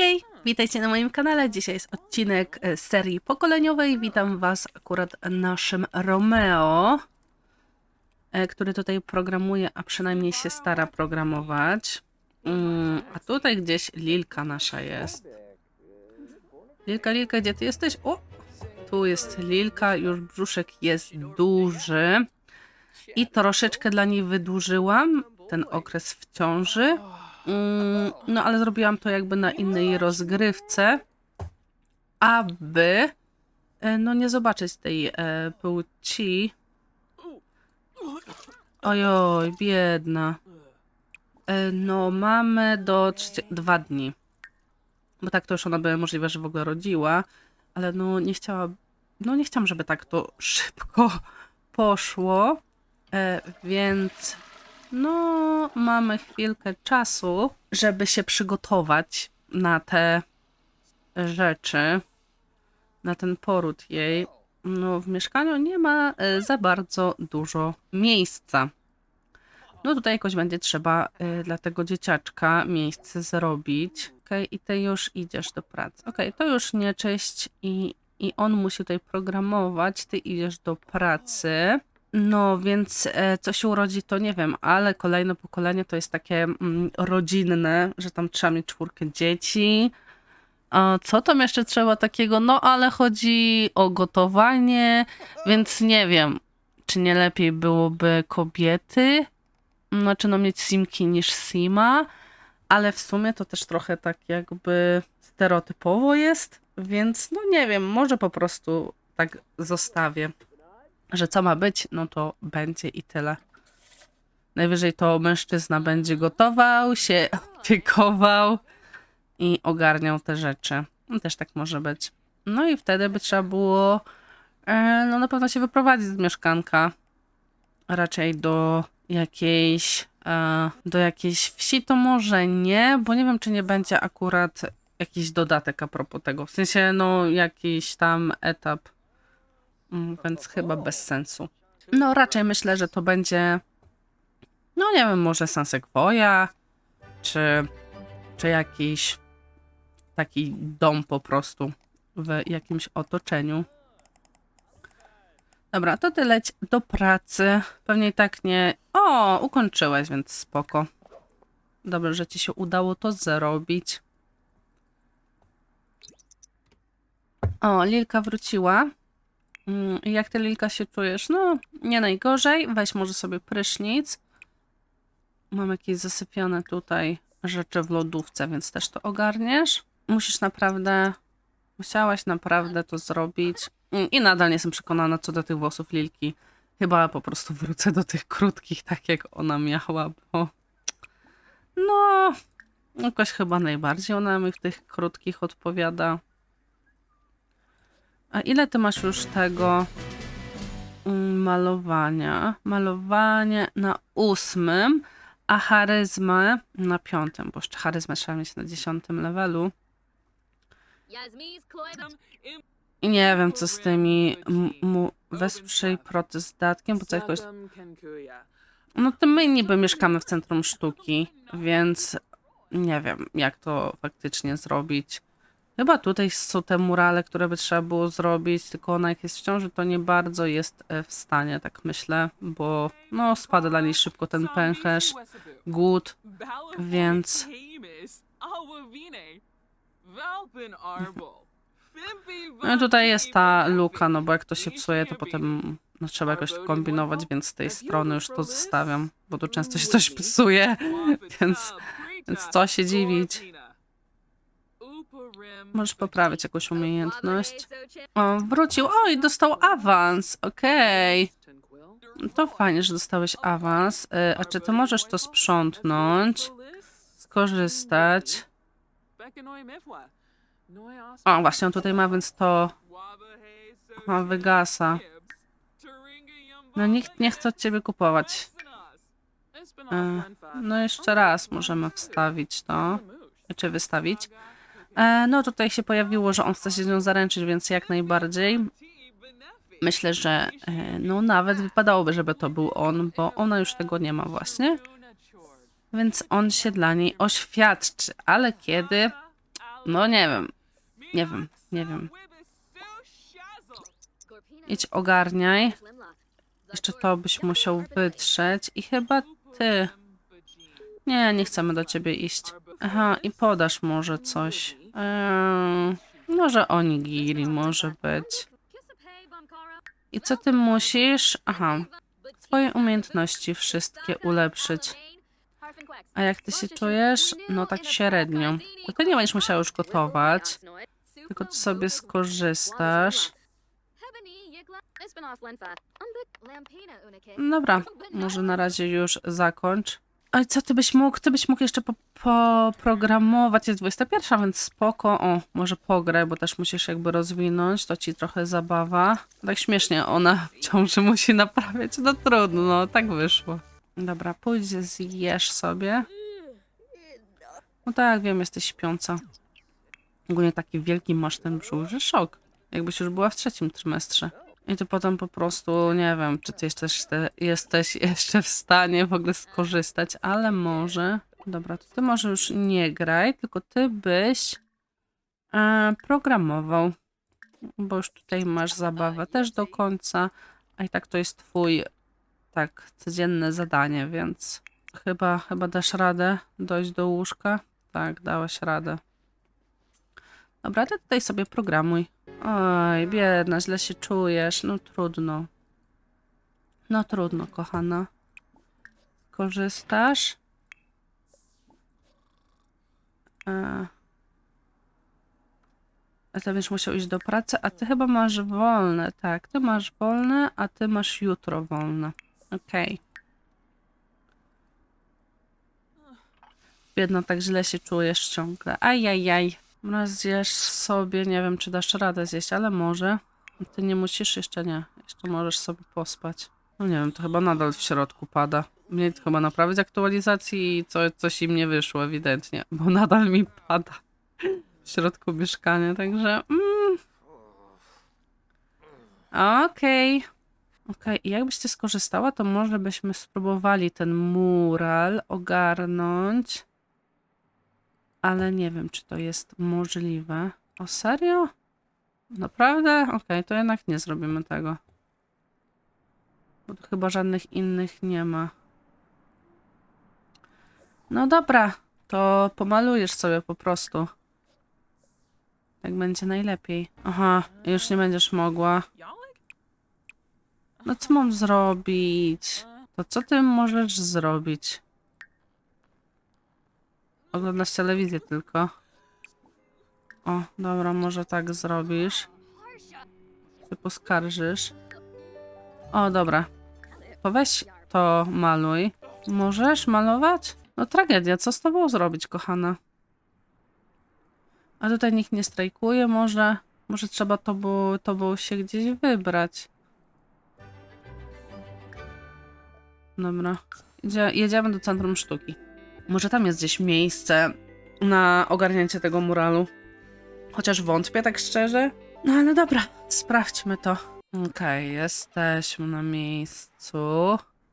hej! Witajcie na moim kanale. Dzisiaj jest odcinek e, z serii pokoleniowej. Witam Was akurat naszym Romeo, e, który tutaj programuje, a przynajmniej się stara programować. Mm, A tutaj gdzieś Lilka nasza jest. Lilka, Lilka, gdzie ty jesteś? O! Tu jest Lilka, już brzuszek jest duży. I troszeczkę dla niej wydłużyłam ten okres w ciąży. Mm, No, ale zrobiłam to jakby na innej rozgrywce, aby e, no nie zobaczyć tej e, płci. Ojoj, biedna. E, no, mamy do dwa dni. Bo tak to już ona by możliwe, że w ogóle rodziła, ale no nie chciała, no nie chciałam, żeby tak to szybko poszło, e, więc no, mamy chwilkę czasu, żeby się przygotować na te rzeczy, na ten poród jej. No, w mieszkaniu nie ma e, za bardzo dużo miejsca. No, tutaj jakoś będzie trzeba e, dla tego dzieciaczka miejsce zrobić. Okej, i ty już idziesz do pracy. Okej, to już nie i, i on musi tutaj programować. Ty idziesz do pracy. No, więc e, co się urodzi, to nie wiem, ale kolejne pokolenie to jest takie mm, rodzinne, że tam trzeba mieć czwórkę dzieci. A co tam jeszcze trzeba takiego? No, ale chodzi o gotowanie, więc nie wiem, czy nie lepiej byłoby kobiety, znaczy no mieć simki niż sima, ale w sumie to też trochę tak jakby stereotypowo jest, więc no nie wiem, może po prostu tak zostawię że co ma być, no to będzie i tyle. Najwyżej to mężczyzna będzie gotował, się opiekował i ogarniał te rzeczy. No, Też tak może być. No i wtedy by trzeba było e, no na pewno się wyprowadzić z mieszkanka. Raczej do jakiejś e, do jakiejś wsi to może nie, bo nie wiem czy nie będzie akurat jakiś dodatek a propos tego. W sensie no jakiś tam etap więc chyba bez sensu. No raczej myślę, że to będzie no nie wiem, może Sansekwoja, czy, czy jakiś taki dom po prostu w jakimś otoczeniu. Dobra, to ty leć do pracy. Pewnie tak nie... O, ukończyłeś, więc spoko. Dobrze, że ci się udało to zrobić. O, Lilka wróciła. Mm, Jak ty, Lilka, się czujesz? No, nie najgorzej. Weź może sobie prysznic. Mam jakieś zasypione tutaj rzeczy w lodówce, więc też to ogarniesz. Musisz naprawdę, musiałaś naprawdę to zrobić. Mm, I nadal nie jestem przekonana co do tych włosów Lilki. Chyba po prostu wrócę do tych krótkich, tak jak ona miała, bo no, jakoś chyba najbardziej ona mi w tych krótkich odpowiada. A ile ty masz już tego mm, malowania? Malowanie na ósmym, a charyzmę na piątym, bo jeszcze charyzmę trzeba mieć na dziesiątym levelu. I nie wiem, co z tymi mu wesprzyj protest datkiem, bo co jakoś... No to my niby mieszkamy w centrum sztuki, więc nie wiem, jak to faktycznie zrobić. Chyba tutaj są te murale, które by trzeba było zrobić, tylko ona jak jest w ciąży, to nie bardzo jest e, w stanie, tak myślę, bo no spada dla niej szybko ten pęcherz, głód, więc... No tutaj jest ta luka, no bo jak to się psuje, to potem no, trzeba jakoś to kombinować, więc z tej strony już to zostawiam, bo tu często się coś psuje, więc, więc co się dziwić. Możesz poprawić jakąś umiejętność. O, wrócił. Oj, dostał awans. Okej. To fajnie, że dostałeś awans. E, A czy ty możesz to sprzątnąć? Skorzystać. O, właśnie on tutaj ma, więc to O, wygasa. no nikt nie chce od ciebie kupować. E, No jeszcze raz możemy wstawić to. Czy wystawić. E, No tutaj się pojawiło, że on chce się z nią zaręczyć, więc jak najbardziej. Myślę, że e, no nawet wypadałoby, żeby to był on, bo ona już tego nie ma właśnie. Więc on się dla niej oświadczy. Ale kiedy? No nie wiem, nie wiem, nie wiem. Idź ogarniaj. Jeszcze to byś musiał wytrzeć i chyba ty. Nie, nie chcemy do ciebie iść. Aha, i podasz może coś. Eee, może onigiri może być. I co ty musisz? Aha, swoje umiejętności wszystkie ulepszyć. A jak ty się czujesz? No tak średnio. To ty nie będziesz musiał już gotować, tylko ty sobie skorzystasz. Dobra, może na razie już zakończ. Oj, co ty byś mógł? Ty byś mógł jeszcze po- poprogramować. Jest 21, więc spoko. O, może pograj, bo też musisz jakby rozwinąć. To ci trochę zabawa. Tak śmiesznie ona w ciąży musi naprawiać. No trudno, no tak wyszło. Dobra, pójdź, zjesz sobie. No tak, wiem, jesteś śpiąca. Ogólnie taki wielki masz ten brzuch, że szok. Jakbyś już była w trzecim trymestrze. I ty potem po prostu, nie wiem, czy ty jesteś, te, jesteś jeszcze w stanie w ogóle skorzystać, ale może. Dobra, to ty może już nie graj, tylko ty byś e, programował. Bo już tutaj masz zabawę też do końca, a i tak to jest twój tak codzienne zadanie, więc chyba, chyba dasz radę dojść do łóżka. Tak, dałeś radę. Dobra, ty tutaj sobie programuj. Oj, biedna, źle się czujesz. No trudno. No trudno, kochana. Korzystasz? E... A ty będziesz musiał iść do pracy, a ty chyba masz wolne. Tak, ty masz wolne, a ty masz jutro wolne. Okej. Biedna, tak źle się czujesz ciągle. Ajajaj. Raz zjesz sobie, nie wiem, czy dasz radę zjeść, ale może. Ty nie musisz, jeszcze nie. Jeszcze możesz sobie pospać. No nie wiem, to chyba nadal w środku pada. Mnie to chyba naprawić aktualizacji i co, coś im nie wyszło ewidentnie, bo nadal mi pada w środku mieszkania, także... Mm. Okej. Okej, i jakbyś ty skorzystała, to może byśmy spróbowali ten mural ogarnąć. Ale nie wiem, czy to jest możliwe. O serio? Naprawdę? Okej, to jednak nie zrobimy tego. Bo tu chyba żadnych innych nie ma. No dobra, to pomalujesz sobie po prostu. Tak będzie najlepiej. Aha, już nie będziesz mogła. No co mam zrobić? To co ty możesz zrobić? Oglądasz telewizję tylko. O, dobra, może tak zrobisz. Się poskarżysz. O, dobra. To to maluj. Możesz malować? No tragedia, co z tobą zrobić, kochana? A tutaj nikt nie strajkuje, może... Może trzeba tobą, tobą się gdzieś wybrać. Dobra. Jedziemy do Centrum Sztuki. Może tam jest gdzieś miejsce na ogarnięcie tego muralu. Chociaż wątpię, tak szczerze. No ale dobra, sprawdźmy to. Okej, jesteśmy na miejscu.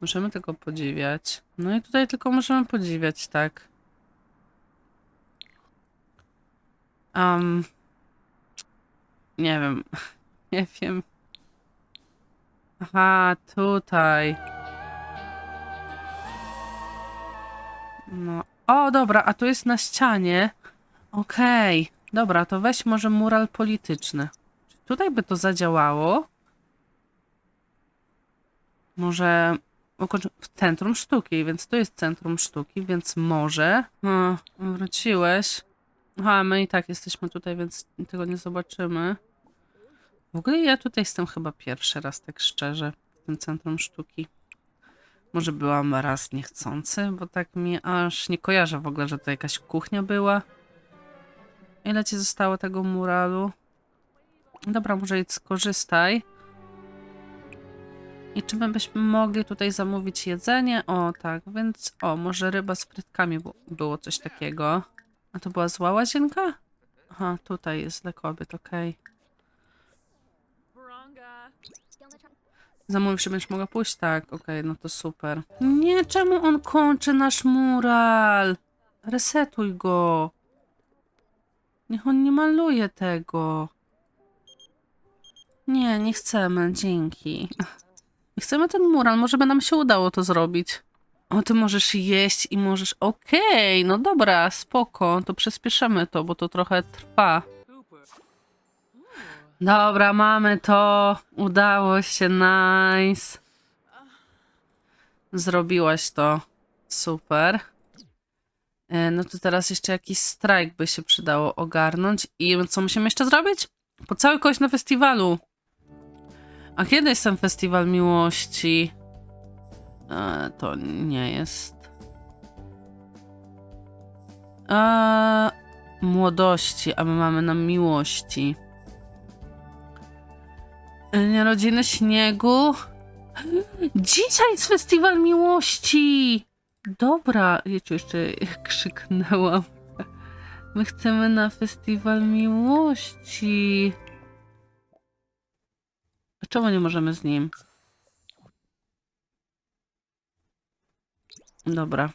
Możemy tylko podziwiać. No i tutaj tylko możemy podziwiać, tak. Um, nie wiem. Nie wiem. Aha, tutaj. No. O, dobra, a tu jest na ścianie. Okej. Dobra, to weź może mural polityczny. Czy tutaj by to zadziałało? Może w centrum sztuki, więc to jest centrum sztuki, więc może. O, wróciłeś. Aha, my i tak jesteśmy tutaj, więc tego nie zobaczymy. W ogóle ja tutaj jestem chyba pierwszy raz, tak szczerze, w tym centrum sztuki. Może byłam raz niechcący, bo tak mi aż nie kojarzę w ogóle, że to jakaś kuchnia była. Ile ci zostało tego muralu? Dobra, może idź skorzystaj. I czy my byśmy mogli tutaj zamówić jedzenie? O, tak, więc o, może ryba z frytkami było coś takiego. A to była zła łazienka? Aha, tutaj jest dla kobiet, okej. Baranga. Zamówisz, że będziesz mogła pójść? Tak, okej, no to super. Nie, czemu on kończy nasz mural? Resetuj go. Niech on nie maluje tego. Nie, nie chcemy, dzięki. Nie chcemy ten mural, może by nam się udało to zrobić. O, ty możesz jeść i możesz... Okej, no dobra, spoko, to przyspieszymy to, bo to trochę trwa. Dobra, mamy to. Udało się, nice. Zrobiłaś to. Super. E, No to teraz jeszcze jakiś strajk by się przydało ogarnąć. I co musimy jeszcze zrobić? Pocałuj kogoś na festiwalu. A kiedy jest ten festiwal miłości? E, to nie jest. E, młodości, a my mamy na miłości. Nierodziny śniegu. Dzisiaj jest festiwal miłości! Dobra, wiecie, jeszcze krzyknęłam. My chcemy na festiwal miłości. A czemu nie możemy z nim? Dobra.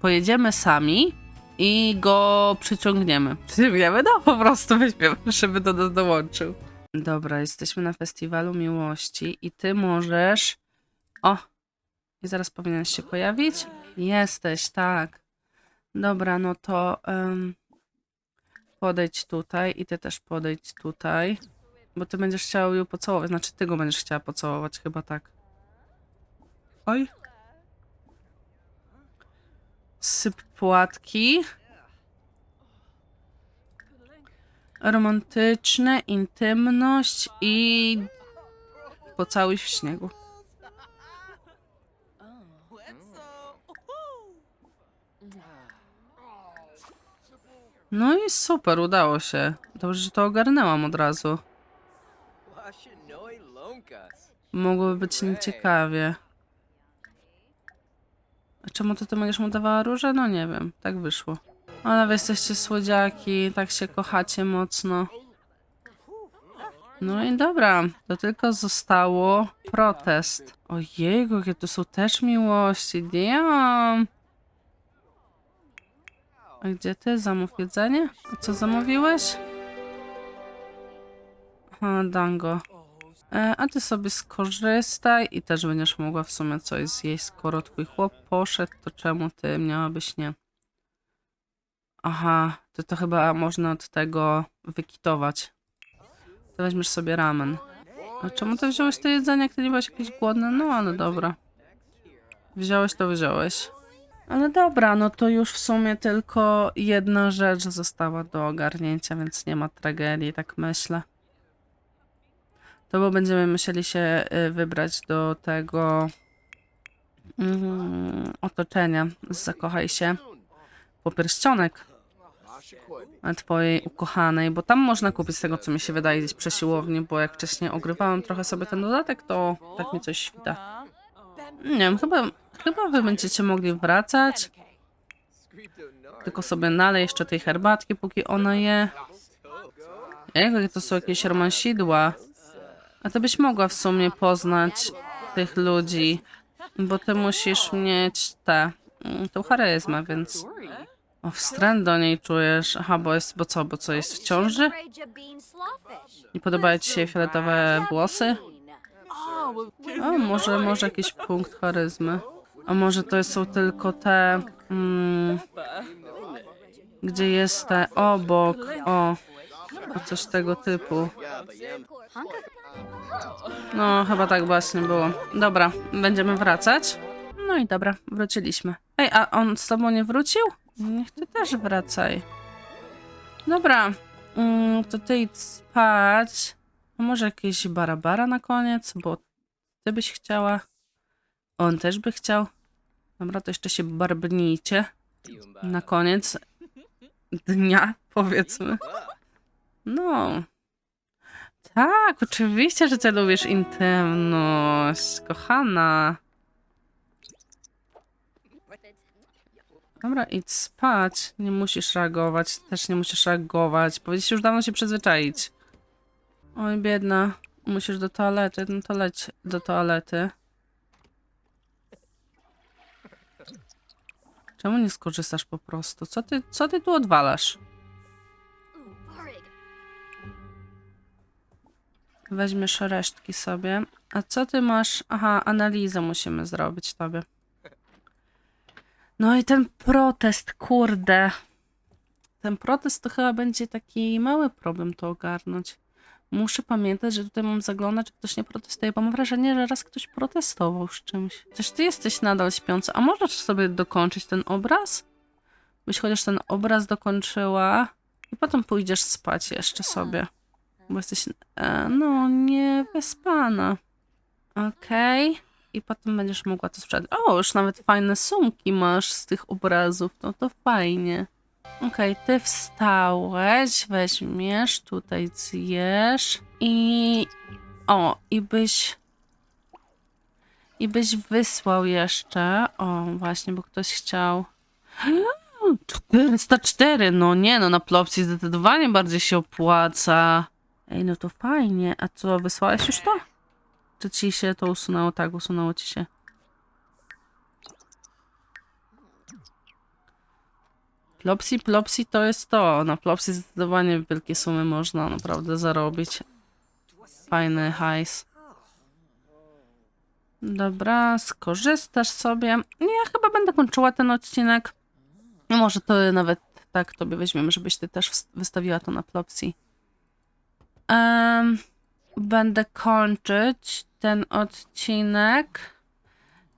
Pojedziemy sami i go przyciągniemy. Przyciągniemy? No po prostu weźmiemy, żeby do nas dołączył. Dobra, jesteśmy na festiwalu miłości i ty możesz... O! I zaraz powinien się pojawić. Jesteś, tak. Dobra, no to em, podejdź tutaj i ty też podejdź tutaj. Bo ty będziesz chciał ją pocałować. Znaczy, ty go będziesz chciała pocałować, chyba tak. Oj. Syp płatki. Romantyczne, intymność i pocałuj w śniegu. No i super, udało się. Dobrze, że to ogarnęłam od razu. Mogłoby być nieciekawie. A czemu to ty będziesz mu dawała róże? No nie wiem, tak wyszło. Ale wy jesteście słodziaki, tak się kochacie mocno. No i dobra, to tylko zostało protest. Ojejku, jakie to są też miłości, damn. A gdzie ty? Zamów jedzenie? A co zamówiłeś? Aha, dango. E, a ty sobie skorzystaj i też będziesz mogła w sumie coś zjeść, skoro twój chłop poszedł, to czemu ty miałabyś nie? Aha, to to chyba można od tego wykitować. To weźmiesz sobie ramen. A czemu ty wziąłeś to jedzenie, jak ty nie byłeś jakiś głodny? No, ale dobra. Wziąłeś, to wziąłeś. Ale dobra, no to już w sumie tylko jedna rzecz została do ogarnięcia, więc nie ma tragedii, tak myślę. To bo będziemy musieli się y, wybrać do tego mm, otoczenia Zakochaj się po pierścionek twojej ukochanej, bo tam można kupić z tego, co mi się wydaje gdzieś przy siłowni, bo jak wcześniej ogrywałam trochę sobie ten dodatek, to tak mi coś świta. Nie wiem, chyba, chyba wy będziecie mogli wracać, tylko sobie nalej jeszcze tej herbatki, póki ona je. Jakie to są jakieś romansidła. A ty byś mogła w sumie poznać tych ludzi, bo ty musisz mieć tę, mm, tą charyzmę, więc... O, wstręt do niej czujesz. Aha, bo jest, bo co, bo co, jest w ciąży? Nie podobają ci się fioletowe włosy? O, może, może jakiś punkt charyzmy. A może to są tylko te, mm, gdzie jest te obok, o, o coś tego typu. No, chyba tak właśnie było. Dobra, będziemy wracać. No i dobra, wróciliśmy. Ej, a on z tobą nie wrócił? Niech ty też wracaj. Dobra, mm, to ty idź spać. Może jakieś barabara na koniec, bo ty byś chciała. On też by chciał. Dobra, to jeszcze się barbnijcie. Na koniec dnia, powiedzmy. No. Tak, oczywiście, że ty lubisz intymność, kochana. Dobra, idź spać. Nie musisz reagować. Też nie musisz reagować. Powinniście już dawno się przyzwyczaić. Oj, biedna. Musisz do toalety. No to leć do toalety. Czemu nie skorzystasz po prostu? Co ty, co ty tu odwalasz? Weźmiesz resztki sobie. A co ty masz? Aha, analizę musimy zrobić tobie. No i ten protest, kurde. Ten protest to chyba będzie taki mały problem to ogarnąć. Muszę pamiętać, że tutaj mam zaglądać, czy ktoś nie protestuje, bo mam wrażenie, że raz ktoś protestował z czymś. Też ty jesteś nadal śpiący. A możesz sobie dokończyć ten obraz? Byś chociaż ten obraz dokończyła i potem pójdziesz spać jeszcze sobie. Bo jesteś, e, no, nie wyspana. Okej. I potem będziesz mogła to sprzedać. O, już nawet fajne sumki masz z tych obrazów. No to fajnie. Okej, ty wstałeś, weźmiesz, tutaj zjesz i... O, i byś... I byś wysłał jeszcze... O, właśnie, bo ktoś chciał... 404, no nie, no na Plopsy zdecydowanie bardziej się opłaca. Ej, no to fajnie. A co, wysłałeś już to? Czy ci się to usunęło? Tak, usunęło ci się. Plopsy, Plopsy to jest to. Na Plopsy zdecydowanie wielkie sumy można naprawdę zarobić. Fajny hajs. Dobra, skorzystasz sobie. Ja chyba będę kończyła ten odcinek. No może to nawet tak tobie weźmiemy, żebyś ty też wystawiła to na Plopsy. Em, będę kończyć ten odcinek.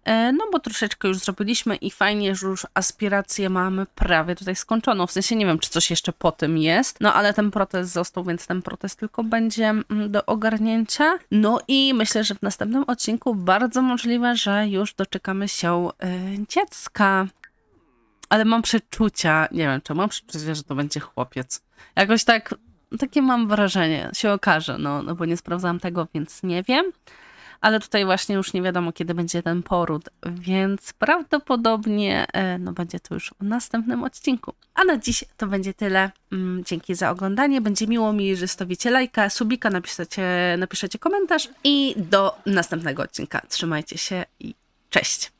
E, No bo troszeczkę już zrobiliśmy i fajnie, że już aspiracje mamy prawie tutaj skończoną. W sensie nie wiem, czy coś jeszcze po tym jest, no ale ten protest został, więc ten protest tylko będzie mm, do ogarnięcia. No i myślę, że w następnym odcinku bardzo możliwe, że już doczekamy się e, dziecka. Ale mam przeczucia, nie wiem, czy mam przeczucia, że to będzie chłopiec. Jakoś tak, takie mam wrażenie, się okaże, no, no bo nie sprawdzałam tego, więc nie wiem. Ale tutaj właśnie już nie wiadomo, kiedy będzie ten poród, więc prawdopodobnie e, no, będzie to już w następnym odcinku. A na dziś to będzie tyle. Mm, Dzięki za oglądanie. Będzie miło mi, że stawicie lajka, subika, napiszecie, napiszecie komentarz i do następnego odcinka. Trzymajcie się i cześć!